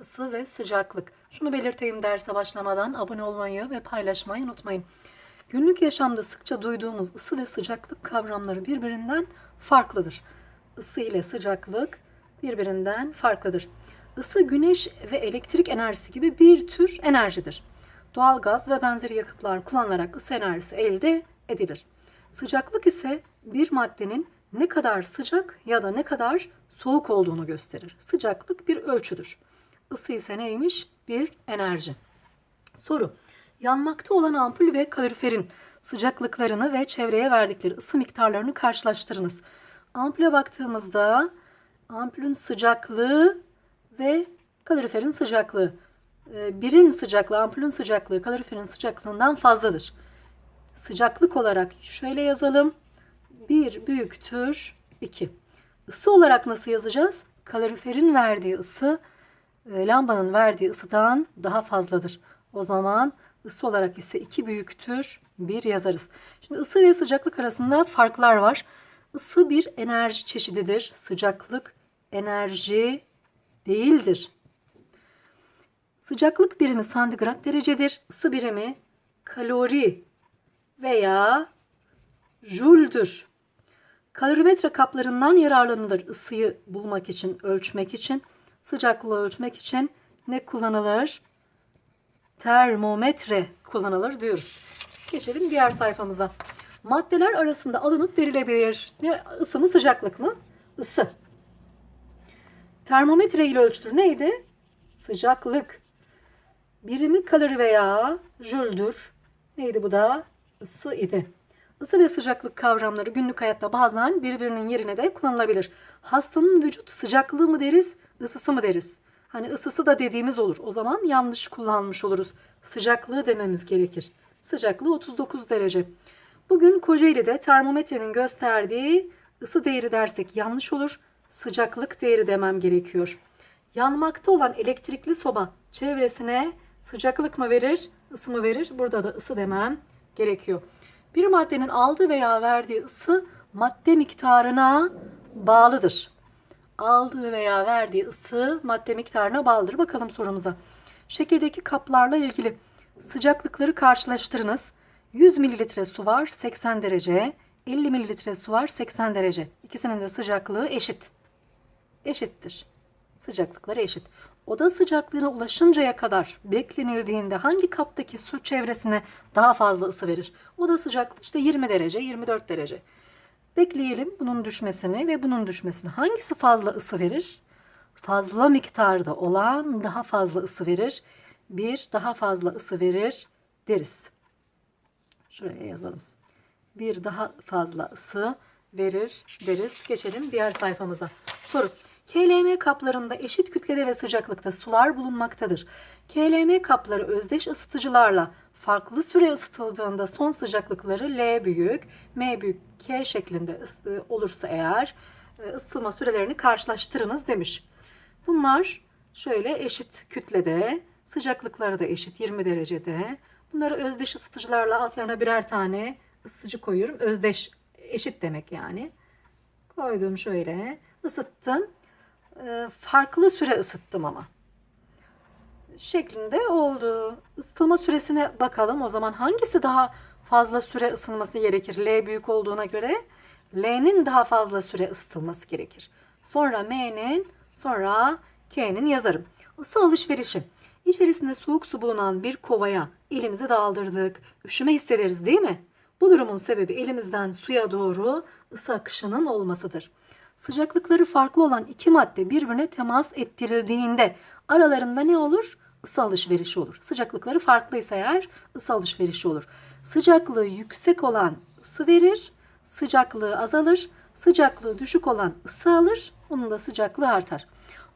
ısı ve sıcaklık. Şunu belirteyim derse başlamadan abone olmayı ve paylaşmayı unutmayın. Günlük yaşamda sıkça duyduğumuz ısı ve sıcaklık kavramları birbirinden farklıdır. Isı ile sıcaklık birbirinden farklıdır. Isı güneş ve elektrik enerjisi gibi bir tür enerjidir. Doğalgaz ve benzeri yakıtlar kullanılarak ısı enerjisi elde edilir. Sıcaklık ise bir maddenin ne kadar sıcak ya da ne kadar soğuk olduğunu gösterir. Sıcaklık bir ölçüdür. Isı ise neymiş? Bir enerji. Soru. Yanmakta olan ampul ve kaloriferin sıcaklıklarını ve çevreye verdikleri ısı miktarlarını karşılaştırınız. Ampule baktığımızda ampulün sıcaklığı ve kaloriferin sıcaklığı. Ee, Birin sıcaklığı, ampulün sıcaklığı kaloriferin sıcaklığından fazladır. Sıcaklık olarak şöyle yazalım. 1 büyüktür 2. Isı olarak nasıl yazacağız? Kaloriferin verdiği ısı lambanın verdiği ısıdan daha fazladır. O zaman ısı olarak ise 2 büyüktür 1 yazarız. Şimdi ısı ve sıcaklık arasında farklar var. Isı bir enerji çeşididir. Sıcaklık enerji değildir. Sıcaklık birimi santigrat derecedir. Isı birimi kalori veya jüldür. Kalorimetre kaplarından yararlanılır ısıyı bulmak için, ölçmek için. Sıcaklığı ölçmek için ne kullanılır? Termometre kullanılır diyoruz. Geçelim diğer sayfamıza. Maddeler arasında alınıp verilebilir. Ne ısı mı sıcaklık mı? Isı. Termometre ile ölçülür. Neydi? Sıcaklık. Birimi kalori veya jüldür. Neydi bu da? Isı idi. Isı ve sıcaklık kavramları günlük hayatta bazen birbirinin yerine de kullanılabilir. Hastanın vücut sıcaklığı mı deriz, ısısı mı deriz? Hani ısısı da dediğimiz olur. O zaman yanlış kullanmış oluruz. Sıcaklığı dememiz gerekir. Sıcaklığı 39 derece. Bugün Kocaeli'de termometrenin gösterdiği ısı değeri dersek yanlış olur. Sıcaklık değeri demem gerekiyor. Yanmakta olan elektrikli soba çevresine sıcaklık mı verir, ısı mı verir? Burada da ısı demem gerekiyor. Bir maddenin aldığı veya verdiği ısı madde miktarına bağlıdır. Aldığı veya verdiği ısı madde miktarına bağlıdır. Bakalım sorumuza. Şekildeki kaplarla ilgili sıcaklıkları karşılaştırınız. 100 mililitre su var 80 derece, 50 mililitre su var 80 derece. İkisinin de sıcaklığı eşit. Eşittir. Sıcaklıkları eşit. Oda sıcaklığına ulaşıncaya kadar beklenildiğinde hangi kaptaki su çevresine daha fazla ısı verir? Oda sıcaklığı işte 20 derece, 24 derece. Bekleyelim bunun düşmesini ve bunun düşmesini. Hangisi fazla ısı verir? Fazla miktarda olan daha fazla ısı verir. Bir daha fazla ısı verir deriz. Şuraya yazalım. Bir daha fazla ısı verir deriz. Geçelim diğer sayfamıza. Soru. KLM kaplarında eşit kütlede ve sıcaklıkta sular bulunmaktadır. KLM kapları özdeş ısıtıcılarla farklı süre ısıtıldığında son sıcaklıkları L büyük, M büyük, K şeklinde olursa eğer e, ısıtılma sürelerini karşılaştırınız demiş. Bunlar şöyle eşit kütlede, sıcaklıkları da eşit 20 derecede. Bunları özdeş ısıtıcılarla altlarına birer tane ısıtıcı koyuyorum. Özdeş eşit demek yani. Koydum şöyle, ısıttım. Ee, farklı süre ısıttım ama. Şeklinde oldu. Isıtılma süresine bakalım. O zaman hangisi daha fazla süre ısınması gerekir? L büyük olduğuna göre L'nin daha fazla süre ısıtılması gerekir. Sonra M'nin, sonra K'nin yazarım. Isı alışverişi. İçerisinde soğuk su bulunan bir kovaya elimizi daldırdık. Üşüme hissederiz değil mi? Bu durumun sebebi elimizden suya doğru ısı akışının olmasıdır. Sıcaklıkları farklı olan iki madde birbirine temas ettirildiğinde aralarında ne olur? Isı alışverişi olur. Sıcaklıkları farklıysa eğer ısı alışverişi olur. Sıcaklığı yüksek olan ısı verir, sıcaklığı azalır. Sıcaklığı düşük olan ısı alır, onun da sıcaklığı artar.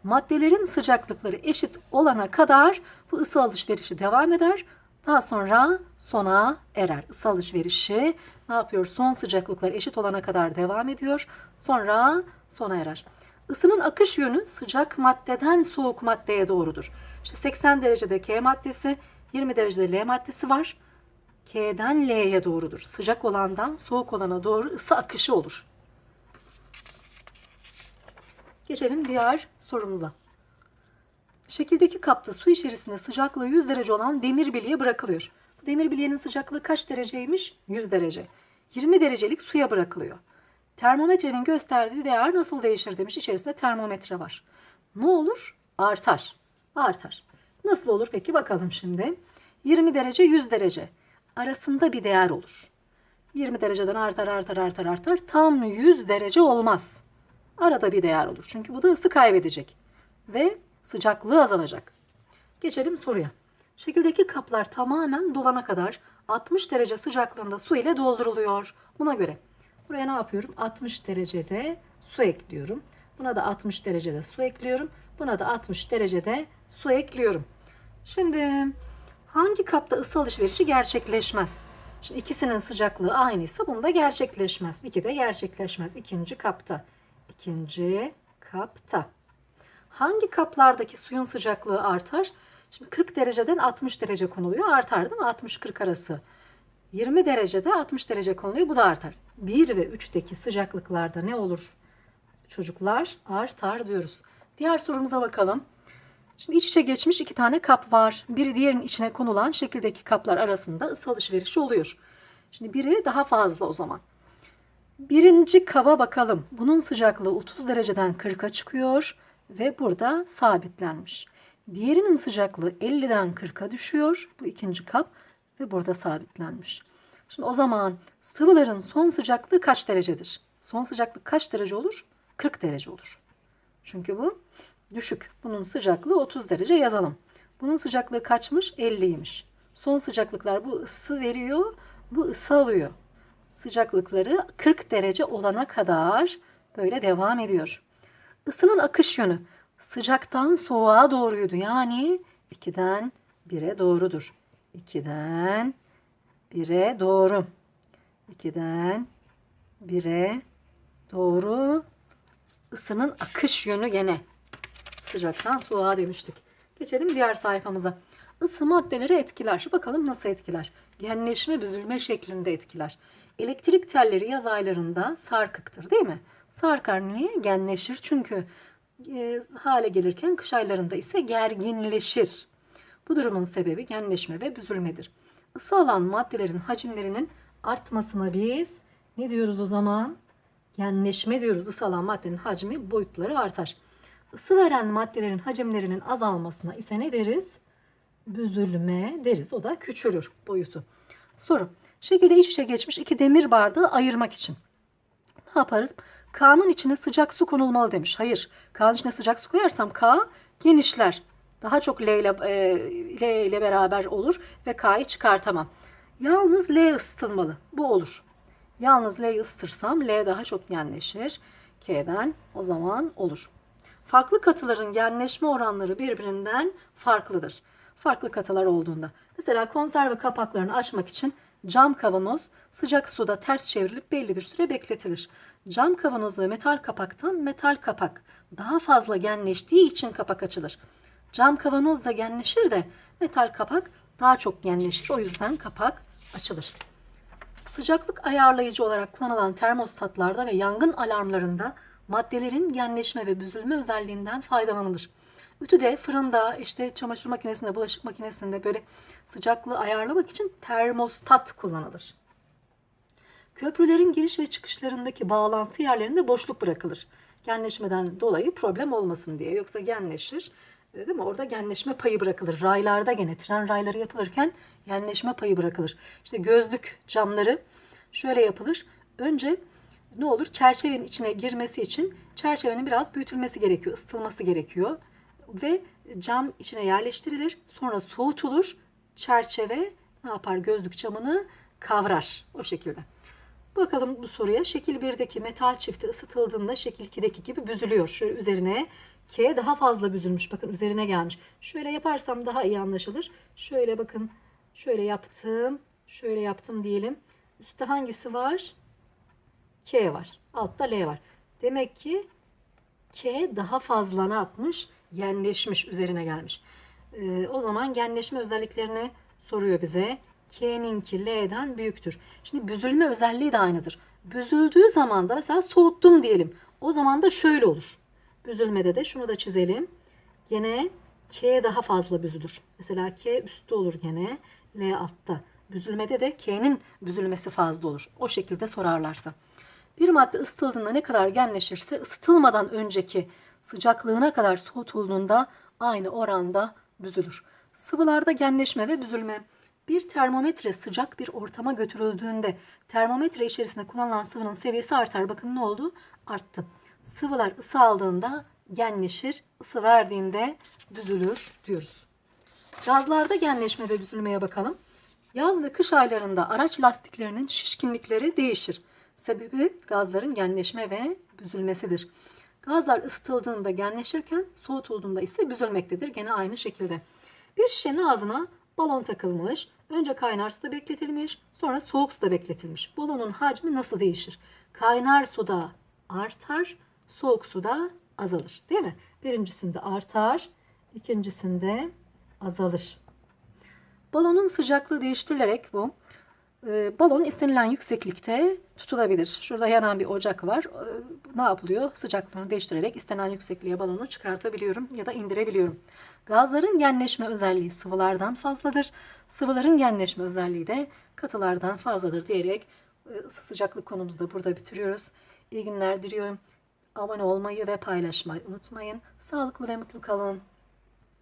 Maddelerin sıcaklıkları eşit olana kadar bu ısı alışverişi devam eder. Daha sonra sona erer. Isı alışverişi ne yapıyor? Son sıcaklıklar eşit olana kadar devam ediyor. Sonra sona erer. Isının akış yönü sıcak maddeden soğuk maddeye doğrudur. İşte 80 derecede K maddesi, 20 derecede L maddesi var. K'den L'ye doğrudur. Sıcak olandan soğuk olana doğru ısı akışı olur. Geçelim diğer sorumuza. Şekildeki kapta su içerisinde sıcaklığı 100 derece olan demir bilye bırakılıyor. Demir bilyenin sıcaklığı kaç dereceymiş? 100 derece. 20 derecelik suya bırakılıyor. Termometrenin gösterdiği değer nasıl değişir demiş. İçerisinde termometre var. Ne olur? Artar. Artar. Nasıl olur peki bakalım şimdi. 20 derece 100 derece arasında bir değer olur. 20 dereceden artar artar artar artar tam 100 derece olmaz. Arada bir değer olur. Çünkü bu da ısı kaybedecek ve sıcaklığı azalacak. Geçelim soruya. Şekildeki kaplar tamamen dolana kadar 60 derece sıcaklığında su ile dolduruluyor. Buna göre buraya ne yapıyorum? 60 derecede su ekliyorum. Buna da 60 derecede su ekliyorum. Buna da 60 derecede su ekliyorum. Şimdi hangi kapta ısı alışverişi gerçekleşmez? Şimdi ikisinin sıcaklığı aynıysa bunda gerçekleşmez. İki de gerçekleşmez. İkinci kapta. İkinci kapta. Hangi kaplardaki suyun sıcaklığı artar? Şimdi 40 dereceden 60 derece konuluyor. Artar değil mi? 60-40 arası. 20 derecede 60 derece konuluyor. Bu da artar. 1 ve 3'teki sıcaklıklarda ne olur? Çocuklar artar diyoruz. Diğer sorumuza bakalım. Şimdi iç içe geçmiş iki tane kap var. Biri diğerinin içine konulan şekildeki kaplar arasında ısı alışverişi oluyor. Şimdi biri daha fazla o zaman. Birinci kaba bakalım. Bunun sıcaklığı 30 dereceden 40'a çıkıyor ve burada sabitlenmiş. Diğerinin sıcaklığı 50'den 40'a düşüyor. Bu ikinci kap ve burada sabitlenmiş. Şimdi o zaman sıvıların son sıcaklığı kaç derecedir? Son sıcaklık kaç derece olur? 40 derece olur. Çünkü bu düşük. Bunun sıcaklığı 30 derece yazalım. Bunun sıcaklığı kaçmış? 50'ymiş. Son sıcaklıklar bu ısı veriyor, bu ısı alıyor. Sıcaklıkları 40 derece olana kadar böyle devam ediyor. Isının akış yönü sıcaktan soğuğa doğruydu. Yani 2'den 1'e doğrudur. 2'den 1'e doğru. 2'den 1'e doğru ısının akış yönü gene. Sıcaktan soğuğa demiştik. Geçelim diğer sayfamıza. Isı maddeleri etkiler. Bakalım nasıl etkiler? Genleşme, büzülme şeklinde etkiler. Elektrik telleri yaz aylarında sarkıktır değil mi? Sarkar niye? Genleşir çünkü e, hale gelirken kış aylarında ise gerginleşir. Bu durumun sebebi genleşme ve büzülmedir. Isı alan maddelerin hacimlerinin artmasına biz ne diyoruz o zaman? Genleşme diyoruz. Isı alan maddenin hacmi boyutları artar. Isı veren maddelerin hacimlerinin azalmasına ise ne deriz? Büzülme deriz. O da küçülür boyutu. Soru. Şekilde iç içe geçmiş iki demir bardağı ayırmak için. Ne yaparız? K'nın içine sıcak su konulmalı demiş. Hayır. K'nın içine sıcak su koyarsam K genişler. Daha çok L ile, e, L ile beraber olur ve K'yı çıkartamam. Yalnız L ısıtılmalı. Bu olur. Yalnız L'yi ısıtırsam L daha çok genleşir. K'den o zaman olur. Farklı katıların genleşme oranları birbirinden farklıdır. Farklı katılar olduğunda. Mesela konserve kapaklarını açmak için cam kavanoz sıcak suda ters çevrilip belli bir süre bekletilir. Cam kavanoz ve metal kapaktan metal kapak daha fazla genleştiği için kapak açılır. Cam kavanoz da genleşir de metal kapak daha çok genleşir. O yüzden kapak açılır. Sıcaklık ayarlayıcı olarak kullanılan termostatlarda ve yangın alarmlarında maddelerin genleşme ve büzülme özelliğinden faydalanılır. Ütüde, fırında, işte çamaşır makinesinde, bulaşık makinesinde böyle sıcaklığı ayarlamak için termostat kullanılır. Köprülerin giriş ve çıkışlarındaki bağlantı yerlerinde boşluk bırakılır. Genleşmeden dolayı problem olmasın diye. Yoksa genleşir. e, Değil mi? Orada genleşme payı bırakılır. Raylarda gene tren rayları yapılırken genleşme payı bırakılır. İşte gözlük camları şöyle yapılır. Önce ne olur? Çerçevenin içine girmesi için çerçevenin biraz büyütülmesi gerekiyor, ısıtılması gerekiyor. Ve cam içine yerleştirilir. Sonra soğutulur. Çerçeve ne yapar? Gözlük camını kavrar. O şekilde. Bakalım bu soruya. Şekil 1'deki metal çifti ısıtıldığında şekil 2'deki gibi büzülüyor. Şöyle üzerine K daha fazla büzülmüş. Bakın üzerine gelmiş. Şöyle yaparsam daha iyi anlaşılır. Şöyle bakın. Şöyle yaptım. Şöyle yaptım diyelim. Üstte hangisi var? K var. Altta L var. Demek ki K daha fazla ne yapmış? Genleşmiş, üzerine gelmiş. Ee, o zaman genleşme özelliklerini soruyor bize. K'ninki L'den büyüktür. Şimdi büzülme özelliği de aynıdır. Büzüldüğü zaman da mesela soğuttum diyelim. O zaman da şöyle olur. Büzülmede de şunu da çizelim. Gene K daha fazla büzülür. Mesela K üstte olur gene. L altta. Büzülmede de K'nin büzülmesi fazla olur. O şekilde sorarlarsa. Bir madde ısıtıldığında ne kadar genleşirse ısıtılmadan önceki sıcaklığına kadar soğutulduğunda aynı oranda büzülür. Sıvılarda genleşme ve büzülme. Bir termometre sıcak bir ortama götürüldüğünde termometre içerisinde kullanılan sıvının seviyesi artar. Bakın ne oldu? Arttı. Sıvılar ısı aldığında genleşir, ısı verdiğinde büzülür diyoruz. Gazlarda genleşme ve büzülmeye bakalım. Yaz ve kış aylarında araç lastiklerinin şişkinlikleri değişir. Sebebi gazların genleşme ve büzülmesidir. Gazlar ısıtıldığında genleşirken soğutulduğunda ise büzülmektedir. Gene aynı şekilde. Bir şişenin ağzına balon takılmış. Önce kaynar suda bekletilmiş, sonra soğuk suda bekletilmiş. Balonun hacmi nasıl değişir? Kaynar suda artar, soğuk suda azalır. Değil mi? Birincisinde artar, ikincisinde azalır. Balonun sıcaklığı değiştirilerek bu e, balon istenilen yükseklikte tutulabilir. Şurada yanan bir ocak var. E, Ne yapılıyor? Sıcaklığını değiştirerek istenen yüksekliğe balonu çıkartabiliyorum ya da indirebiliyorum. Gazların genleşme özelliği sıvılardan fazladır. Sıvıların genleşme özelliği de katılardan fazladır diyerek e, sıcaklık konumuzu da burada bitiriyoruz. İyi günler diliyorum. Abone olmayı ve paylaşmayı unutmayın. Sağlıklı ve mutlu kalın.